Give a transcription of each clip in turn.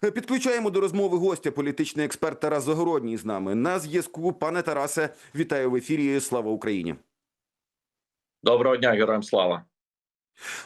Підключаємо до розмови гостя, політичний експерт Тарас Загородній з нами на зв'язку. Пане Тарасе, вітаю в ефірі. Слава Україні. Доброго дня, героям слава.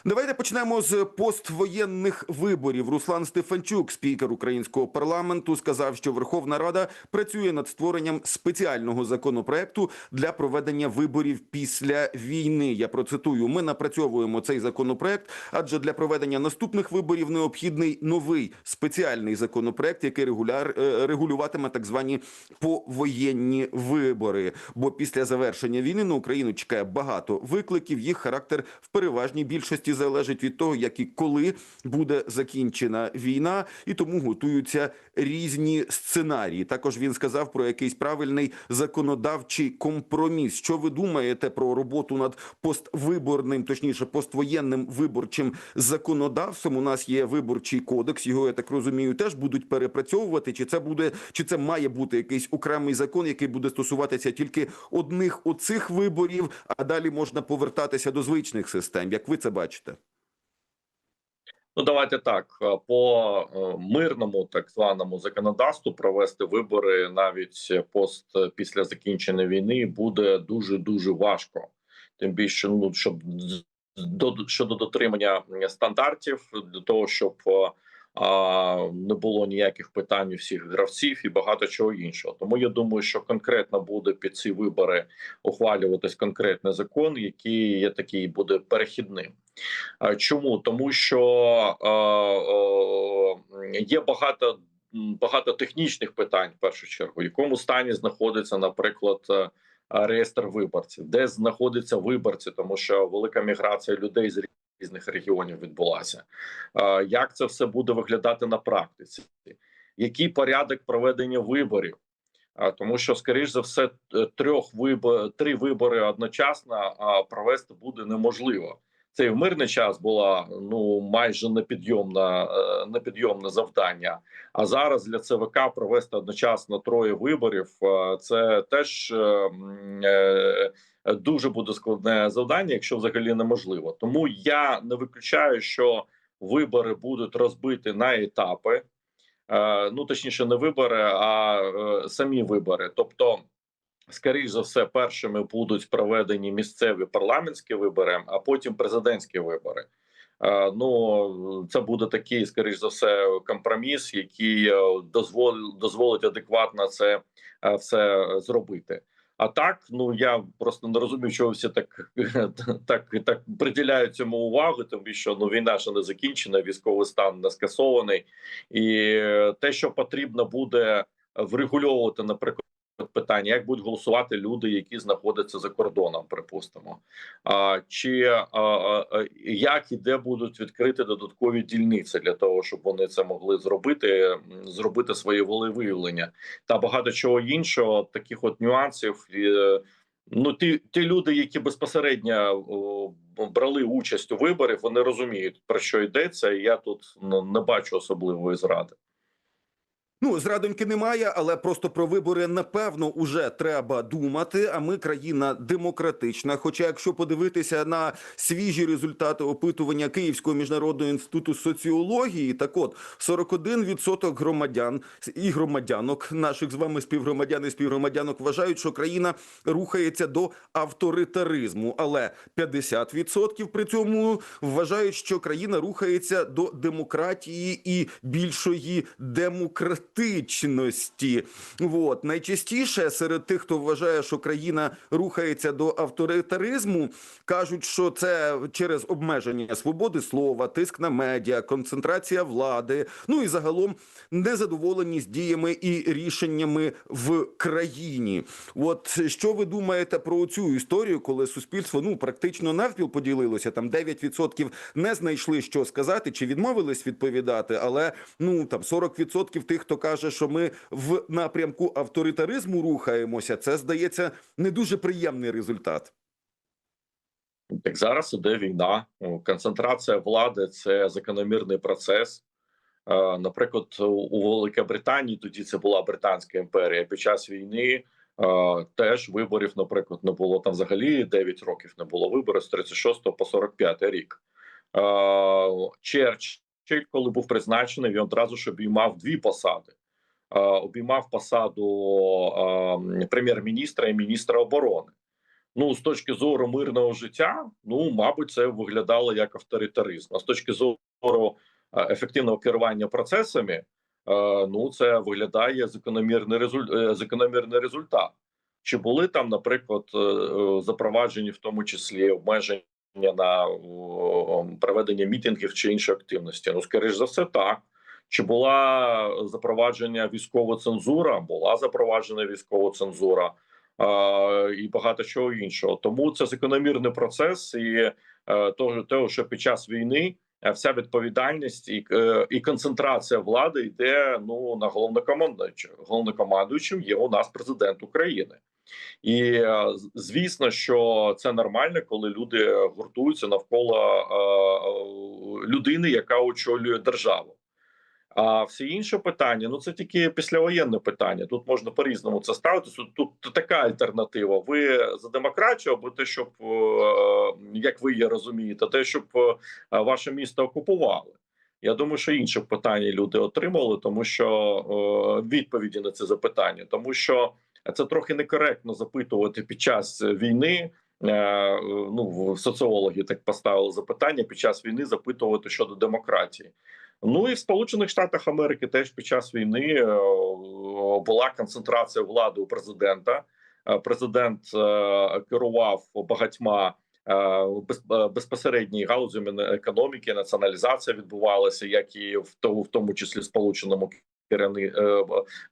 Давайте почнемо з поствоєнних виборів. Руслан Стефанчук, спікер українського парламенту, сказав, що Верховна Рада працює над створенням спеціального законопроекту для проведення виборів після війни. Я процитую: ми напрацьовуємо цей законопроект, адже для проведення наступних виборів необхідний новий спеціальний законопроект, який регуляр е, регулюватиме так звані повоєнні вибори. Бо після завершення війни на Україну чекає багато викликів. Їх характер в переважній більшості залежить від того, як і коли буде закінчена війна, і тому готуються різні сценарії. Також він сказав про якийсь правильний законодавчий компроміс. Що ви думаєте про роботу над поствиборним, точніше, поствоєнним виборчим законодавством? У нас є виборчий кодекс. Його я так розумію, теж будуть перепрацьовувати. Чи це буде, чи це має бути якийсь окремий закон, який буде стосуватися тільки одних оцих виборів, а далі можна повертатися до звичних систем? Як ви це бачите? Ну давайте так е, по е, мирному так званому законодавству провести вибори навіть пост е, після закінчення війни буде дуже дуже важко. Тим більше, ну щоб до щодо дотримання стандартів для того, щоб не було ніяких питань у всіх гравців і багато чого іншого. Тому я думаю, що конкретно буде під ці вибори ухвалюватись конкретний закон, який є такий буде перехідним. Чому тому, що є багато багато технічних питань в першу чергу, в якому стані знаходиться, наприклад, е, реєстр виборців, де знаходяться виборці, тому що велика міграція людей з різних регіонів відбулася. Е, Як це все буде виглядати на практиці? Який порядок проведення виборів? Тому що, скоріш за все, трьох вибор, три вибори одночасно провести буде неможливо. Це і в мирний час була ну майже непідйомна е, непідйомне завдання. А зараз для ЦВК провести одночасно троє виборів. е, Це теж е, дуже буде складне завдання, якщо взагалі неможливо. Тому я не виключаю, що вибори будуть розбиті на етапи. Ну точніше, не вибори, а самі вибори. Тобто, скоріш за все, першими будуть проведені місцеві парламентські вибори, а потім президентські вибори. Е, Ну це буде такий, скоріш за все, компроміс, який е, дозволить дозволить адекватно це е, все зробити. А так, ну я просто не розумію, чого всі так так так приділяють цьому увагу, тому що ну війна ще не закінчена, військовий стан не скасований, і те, що потрібно буде врегульовувати, наприклад. Питання, як будуть голосувати люди, які знаходяться за кордоном, припустимо, а чи а, як і де будуть відкриті додаткові дільниці для того, щоб вони це могли зробити, зробити своє волевиявлення та багато чого іншого, таких от нюансів. е, Ну, ті, ті люди, які безпосередньо о, брали участь у виборах, вони розуміють про що йдеться, і я тут ну, не бачу особливої зради. Ну, зрадоньки немає, але просто про вибори напевно уже треба думати. А ми країна демократична. Хоча, якщо подивитися на свіжі результати опитування Київського міжнародного інституту соціології, так от 41% громадян і громадянок, наших з вами співгромадян і співгромадянок, вважають, що країна рухається до авторитаризму, але 50% при цьому вважають, що країна рухається до демократії і більшої демократичності. От найчастіше серед тих, хто вважає, що країна рухається до авторитаризму, кажуть, що це через обмеження свободи слова, тиск на медіа, концентрація влади, ну і загалом незадоволеність діями і рішеннями в країні. От що ви думаєте про цю історію, коли суспільство ну практично навпіл поділилося? Там 9% не знайшли що сказати чи відмовились відповідати, але ну там 40% тих, хто каже, що ми в напрямку авторитаризму рухаємося, це здається не дуже приємний результат. Так зараз іде війна. Концентрація влади це закономірний процес. Наприклад, у- Великобританії тоді це була Британська імперія. Під час війни теж виборів, наприклад, не було там взагалі 9 років не було виборів з 36 по 45 рік. Черч коли був призначений, він одразу ж обіймав дві посади. Е, Обіймав посаду е, прем'єр-міністра і міністра оборони. Ну, з точки зору мирного життя, ну мабуть, це виглядало як авторитаризм. А з точки зору е, ефективного керування процесами, ну це виглядає закономірний результ... закономірний результат. Чи були там, наприклад, запроваджені в тому числі обмеження на проведення мітингів чи іншої активності? Ну, скоріш за все, так. Чи була запровадження військова цензура? Була запроваджена військова цензура е, і багато чого іншого. Тому це закономірний процес, і е, того, що під час війни е, вся відповідальність і, е, і концентрація влади йде ну на головнокомандуючим. Головнокомандуючим є у нас президент України. І е, звісно, що це нормально, коли люди гуртуються навколо е, е, людини, яка очолює державу. А всі інші питання, ну це тільки післявоєнне питання. Тут можна по-різному це ставити. Тут, така альтернатива. Ви за демократію, або те, щоб як ви її розумієте, те, щоб ваше місто окупували. Я думаю, що інші питання люди отримали, тому що відповіді на це запитання, тому що це трохи некоректно запитувати під час війни. Е, ну соціологи так поставили запитання під час війни запитувати щодо демократії. Ну і в Сполучених Штатах Америки теж під час війни е, була концентрація влади у президента. Е, Президент е, керував багатьма е, без- е, галузями економіки. Націоналізація відбувалася, як і в тому, числі в Сполученому е,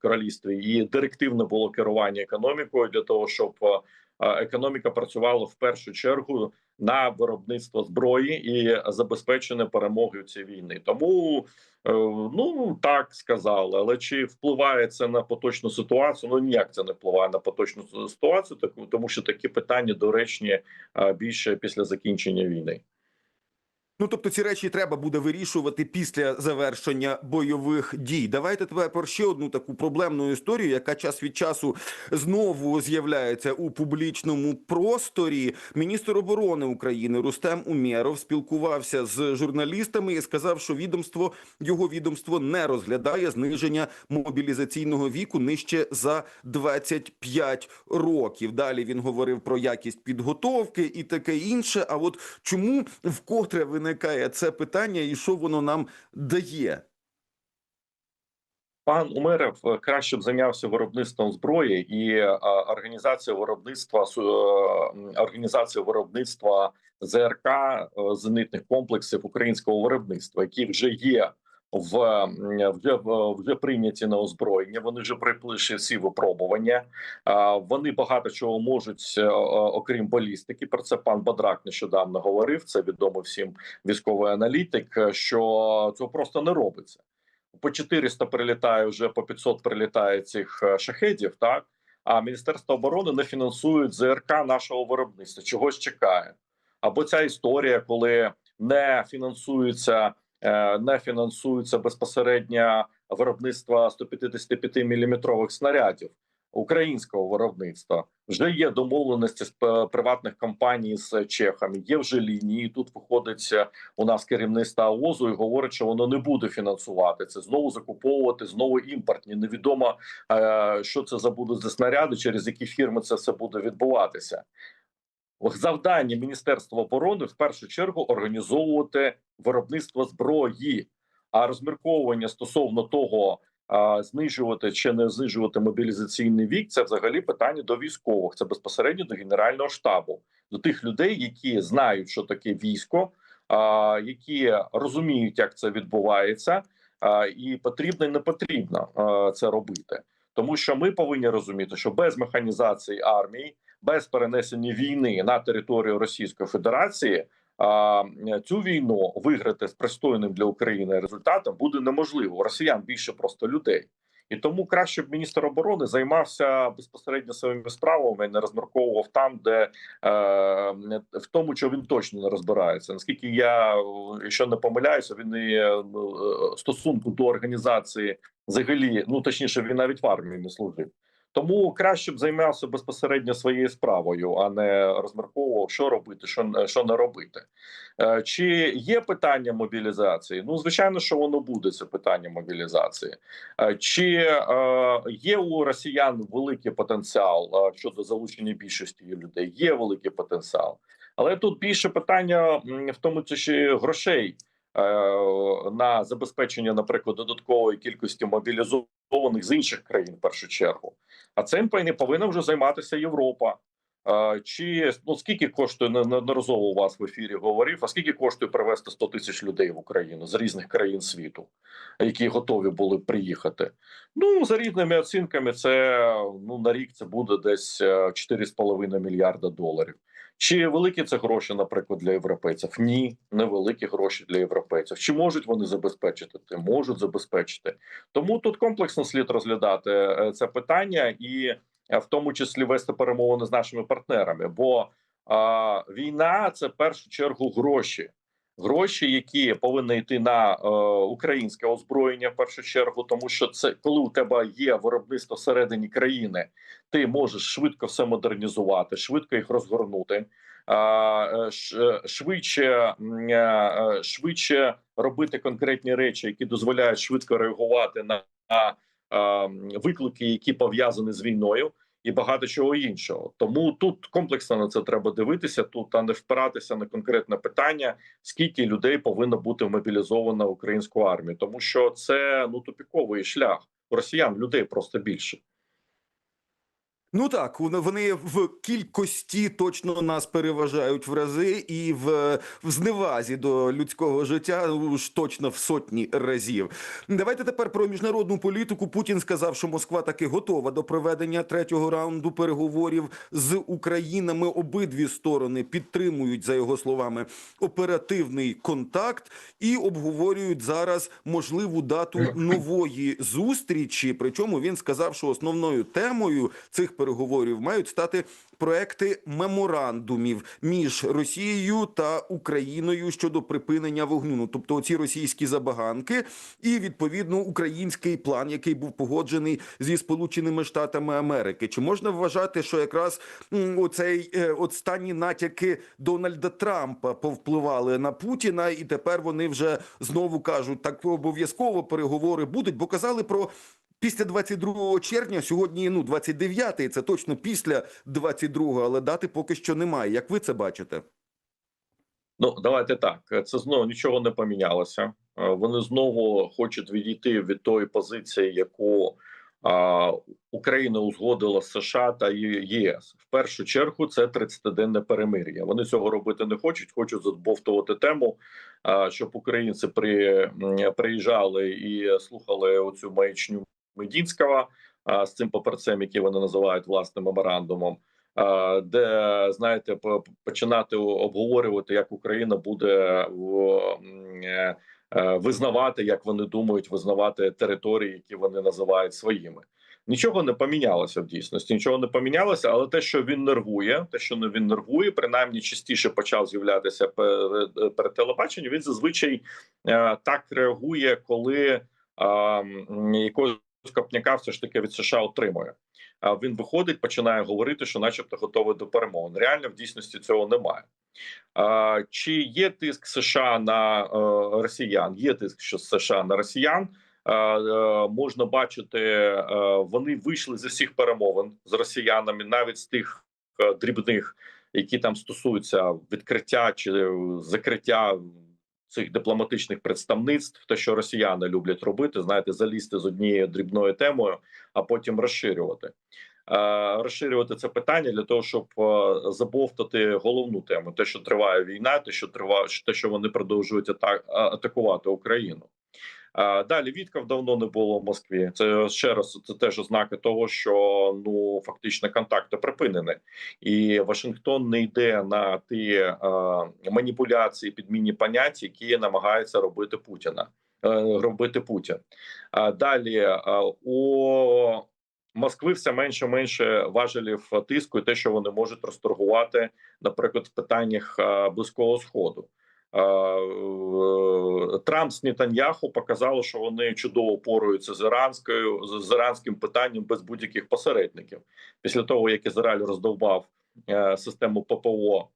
королівстві. І директивне було керування економікою для того, щоб е, економіка працювала в першу чергу на виробництво зброї і забезпечення перемоги в цій війни. Тому е, ну так сказали, але чи впливає це на поточну ситуацію? Ну ніяк це не впливає на поточну ситуацію, тому що такі питання доречні е, більше після закінчення війни. Ну, тобто ці речі треба буде вирішувати після завершення бойових дій. Давайте тепер про ще одну таку проблемну історію, яка час від часу знову з'являється у публічному просторі. Міністр оборони України Рустем Умєров спілкувався з журналістами і сказав, що відомство його відомство не розглядає зниження мобілізаційного віку нижче за 25 років. Далі він говорив про якість підготовки і таке інше. А от чому вкотре виникає це питання, і що воно нам дає? Пан Умерев е, краще б зайнявся виробництвом зброї і е, організацією виробництва е, організацією виробництва ЗРК зенитних комплексів українського виробництва, які вже є в вже вже прийняті на озброєння. Вони вже пройшли всі випробування. Вони багато чого можуть, е, окрім балістики. Про це пан Бадрак нещодавно говорив. Це відомий всім військовий аналітик. е, Що цього просто не робиться по 400 прилітає вже по 500 прилітає цих е, шахедів. Так а міністерство оборони не фінансує ЗРК нашого виробництва. Чогось чекає. Або ця історія, коли не фінансується, е, не фінансується безпосередньо виробництво 155 мм снарядів українського виробництва. Вже є домовленості з приватних компаній з чехами. Є вже лінії. Тут виходить е, у нас керівництво АОЗу і говорить, що воно не буде фінансувати це. Знову закуповувати, знову імпортні. Невідомо е, що це за будуть за снаряди, через які фірми це все буде відбуватися. Завдання Міністерства оборони в першу чергу організовувати виробництво зброї, а розмірковування стосовно того. Знижувати чи не знижувати мобілізаційний вік це взагалі питання до військових. Це безпосередньо до генерального штабу, до тих людей, які знають, що таке військо, які розуміють, як це відбувається, і потрібно і не потрібно це робити. Тому що ми повинні розуміти, що без механізації армії, без перенесення війни на територію Російської Федерації. А цю війну виграти з пристойним для України результатом буде неможливо. Росіян більше просто людей, і тому краще б міністр оборони займався безпосередньо своїми справами, не розмірковував там, де е, в тому, що він точно не розбирається. Наскільки я е, якщо не помиляюся, він і е, стосунку до організації взагалі, ну точніше, він навіть в армії не служив. Тому краще б займався безпосередньо своєю справою, а не розмірковував, що робити, що, не- що не робити. Е, Чи є питання мобілізації? Ну, звичайно, що воно буде це питання мобілізації. Е, Чи е, є у росіян великий потенціал е, щодо залучення більшості людей? Є великий потенціал, але тут більше питання в тому числі грошей е, на забезпечення, наприклад, додаткової кількості мобілізованих з інших країн в першу чергу. А цим повинна вже займатися Європа. Е, Чи ну скільки коштує не- неодноразово у вас в ефірі говорив? А скільки коштує привезти 100 тисяч людей в Україну з різних країн світу, які готові були приїхати? Ну за різними оцінками, це ну на рік це буде десь е, 4,5 мільярда доларів. Чи великі це гроші, наприклад, для європейців? Ні, невеликі гроші для європейців. Чи можуть вони забезпечити? Ти можуть забезпечити. Тому тут комплексно слід розглядати е, це питання і е, в тому числі вести перемовини з нашими партнерами. Бо а, війна це в першу чергу гроші. Гроші, які повинні йти на е, українське озброєння, в першу чергу, тому що це коли у тебе є виробництво всередині країни, ти можеш швидко все модернізувати, швидко їх розгорнути, е, е, швидше, е, е, швидше робити конкретні речі, які дозволяють швидко реагувати на, е, виклики, які пов'язані з війною. І багато чого іншого, тому тут комплексно на це треба дивитися. Тут а не впиратися на конкретне питання, скільки людей повинно бути мобілізовано в українську армію, тому що це ну тупіковий шлях у росіян людей просто більше. Ну так, вони- в кількості точно нас переважають в рази, і в, в зневазі до людського життя уж точно в сотні разів. Давайте тепер про міжнародну політику. Путін сказав, що Москва таки готова до проведення третього раунду переговорів з Українами. Обидві сторони підтримують, за його словами, оперативний контакт і обговорюють зараз можливу дату нової зустрічі. Причому він сказав, що основною темою цих переговорів мають стати проекти меморандумів між Росією та Україною щодо припинення вогню. Ну, тобто ці російські забаганки, і відповідно український план, який був погоджений зі Сполученими Штатами Америки. Чи можна вважати, що якраз оцей е, останні натяки Дональда Трампа повпливали на Путіна, і тепер вони вже знову кажуть, так обов'язково переговори будуть, бо казали про. Після 22 червня, сьогодні ну 29-й, це точно після 22-го, але дати поки що немає. Як ви це бачите? Ну давайте так. Це знову нічого не помінялося. Е, Вони знову хочуть відійти від тої позиції, яку а, Україна узгодила з США та ЄС. В першу чергу це 30-денне перемир'я. Вони цього робити не хочуть, хочуть забовтувати тему, а, щоб українці при приїжджали і слухали оцю маячню Медінського з цим паперцем, який вони називають власним меморандумом. Де знаєте, по- починати обговорювати, як Україна буде е, е, визнавати, як вони думають, визнавати території, які вони називають своїми. Нічого не помінялося в дійсності, нічого не помінялося, але те, що він нервує, те, що не він нервує, принаймні частіше почав з'являтися перед, перед телебаченням. Він зазвичай е, так реагує, коли е, м, якогось копняка все ж таки від США отримує. А він виходить, починає говорити, що, начебто, готовий до перемовин. Реально в дійсності цього немає. А, чи є тиск США на е, росіян? Є тиск що США на росіян. Е, можна бачити, е, вони вийшли з усіх перемовин з росіянами, навіть з тих дрібних, які там стосуються відкриття чи закриття цих дипломатичних представництв, те, що росіяни люблять робити, знаєте, залізти з однією дрібною темою, а потім розширювати. Е, Розширювати це питання для того, щоб е, забовтати головну тему: те, що триває війна, те, що триває, те, що вони продовжують ата- атакувати Україну. Е, Далі Вітков давно не було в Москві. Це ще раз це теж ознаки того, що ну фактично контакти припинені, і Вашингтон не йде на ті е, маніпуляції, підмінні понять, які намагається робити Путіна. е, Робити Путін. А далі е, у Москви все менше менше важелів тиску, і те, що вони можуть розторгувати, наприклад, в питаннях е, близького сходу. Е, Трамп з Нетаньяху показали, що вони чудово поруються з іранською з іранським питанням без будь-яких посередників. Після того як Ізраїль роздовбав е, систему ППО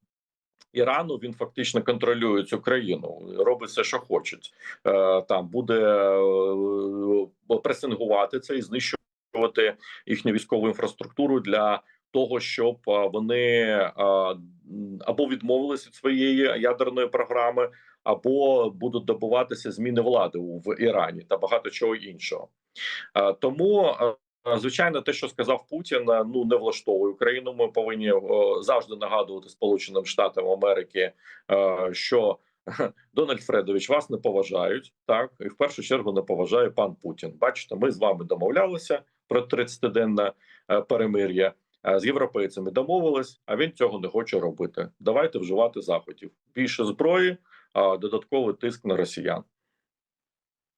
Ірану, він фактично контролює цю країну, робить все, що хочуть. Е, Там буде пресингувати це і знищувати їхню військову інфраструктуру для того, щоб вони або відмовилися від своєї ядерної програми, або будуть добуватися зміни влади в Ірані та багато чого іншого. Тому звичайно, те, що сказав Путін, ну не влаштовує Україну. Ми повинні завжди нагадувати Сполученим Штатам Америки, що Дональд Фредович вас не поважають, так і в першу чергу не поважає пан Путін. Бачите, ми з вами домовлялися про 30-денне е, перемир'я. З європейцями домовились, а він цього не хоче робити. Давайте вживати заходів. Більше зброї, а додатковий тиск на росіян.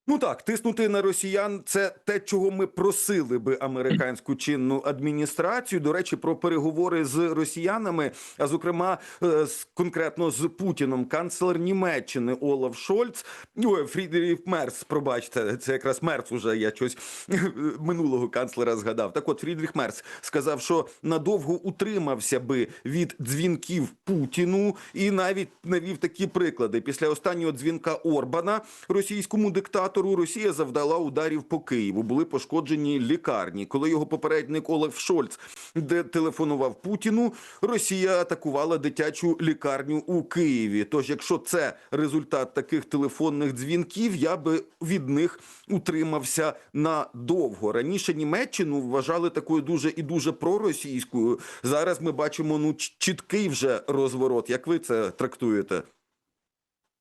Ну так, тиснути на росіян це те, чого ми просили би американську чинну адміністрацію. До речі, про переговори з росіянами, а зокрема, е, з конкретно з Путіном, канцлер Німеччини Олаф Шольц, ой, Фрідріх Мерц, пробачте, це якраз Мерц уже я щось минулого канцлера згадав. Так от Фрідріх Мерц сказав, що надовго утримався би від дзвінків Путіну, і навіть навів такі приклади. Після останнього дзвінка Орбана російському диктатору Росія завдала ударів по Києву. Були пошкоджені лікарні. Коли його попередник Олаф Шольц де телефонував Путіну, Росія атакувала дитячу лікарню у Києві. Тож, якщо це результат таких телефонних дзвінків, я би від них утримався надовго. Раніше Німеччину вважали такою дуже і дуже проросійською. Зараз ми бачимо ну чіткий вже розворот. Як ви це трактуєте?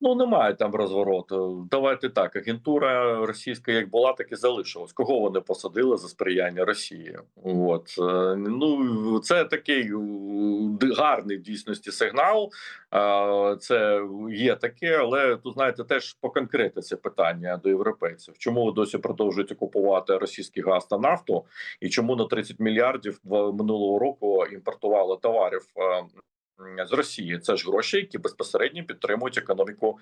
Ну немає там розвороту. Давайте так. Агентура російська як була, так і залишилась. Кого вони посадили за сприяння Росії? От е, ну це такий е, гарний в дійсності сигнал. Е, Це є таке, але тут знаєте, теж по конкретиці питання до європейців. Чому ви досі продовжуєте купувати російський газ та нафту, і чому на 30 мільярдів минулого року імпортували товарів? З Росії це ж гроші, які безпосередньо підтримують економіку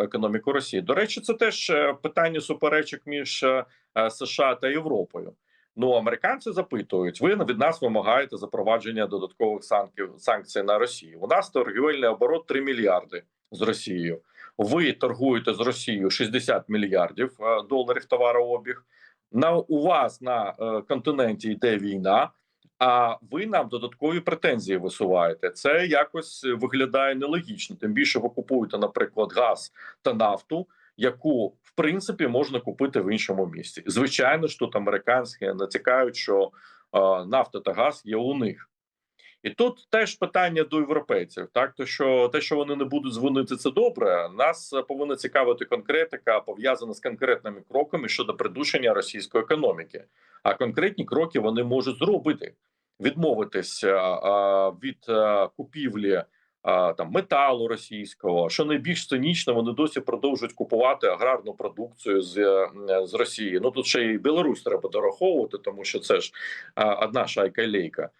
економіку Росії. До речі, це теж е, питання суперечок між е, е, США та Європою. Ну, американці запитують: ви від нас вимагаєте запровадження додаткових санкцій, санкцій на Росію. У нас торгівельний оборот 3 мільярди з Росією. Ви торгуєте з Росією 60 мільярдів доларів товарообіг. На у вас на континенті йде війна. А ви нам додаткові претензії висуваєте. Це якось виглядає нелогічно. Тим більше ви купуєте, наприклад, газ та нафту, яку в принципі можна купити в іншому місці. Звичайно ж, тут американські натякають, що нафта та газ є у них. І тут теж питання до європейців. Так, то що те, що вони не будуть дзвонити, це добре. Нас повинна цікавити конкретика, пов'язана з конкретними кроками щодо придушення російської економіки. А конкретні кроки вони можуть зробити: відмовитись е, е, від е, купівлі там металу російського. Що найбільш цинічно, вони досі продовжують купувати аграрну продукцію з, з Росії. Ну тут ще й Білорусь треба дораховувати, тому що це ж одна шайка лейка.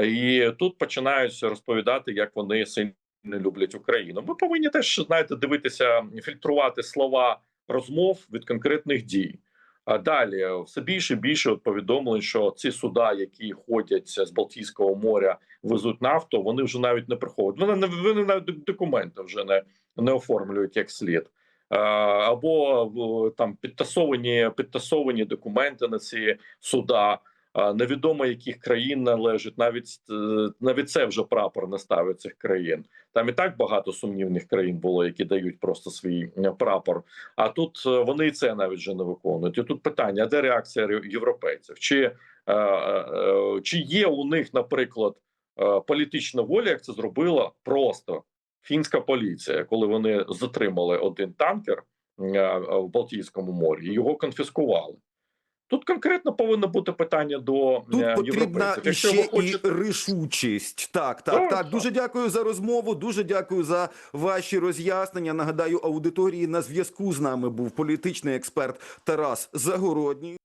І тут починають розповідати, як вони сильно люблять Україну. Ми повинні теж знаєте дивитися, фільтрувати слова розмов від конкретних дій. А далі все більше і більше повідомлень, що ці суда, які ходять з Балтійського моря, везуть нафту, вони вже навіть не приходять. Вони не вони навіть документи вже не, не оформлюють як слід. Або в- там підтасовані підтасовані документи на ці суда. Невідомо яких країн належить, навіть е, навіть це вже прапор не ставить цих країн. Там і так багато сумнівних країн було, які дають просто свій е, прапор. А тут е, вони і це навіть вже не виконують. І тут питання: а де реакція європейців? Чи, чи є у них, наприклад, політична воля, як це зробила просто фінська поліція, коли вони затримали один танкер в Балтійському морі, його конфіскували. Тут конкретно повинно бути питання до Тут е, потрібна. Якщо ще хочете, і рішучість. Так, так, Так, так, так. Дуже дякую за розмову. Дуже дякую за ваші роз'яснення. Нагадаю, аудиторії на зв'язку з нами був політичний експерт Тарас Загородній.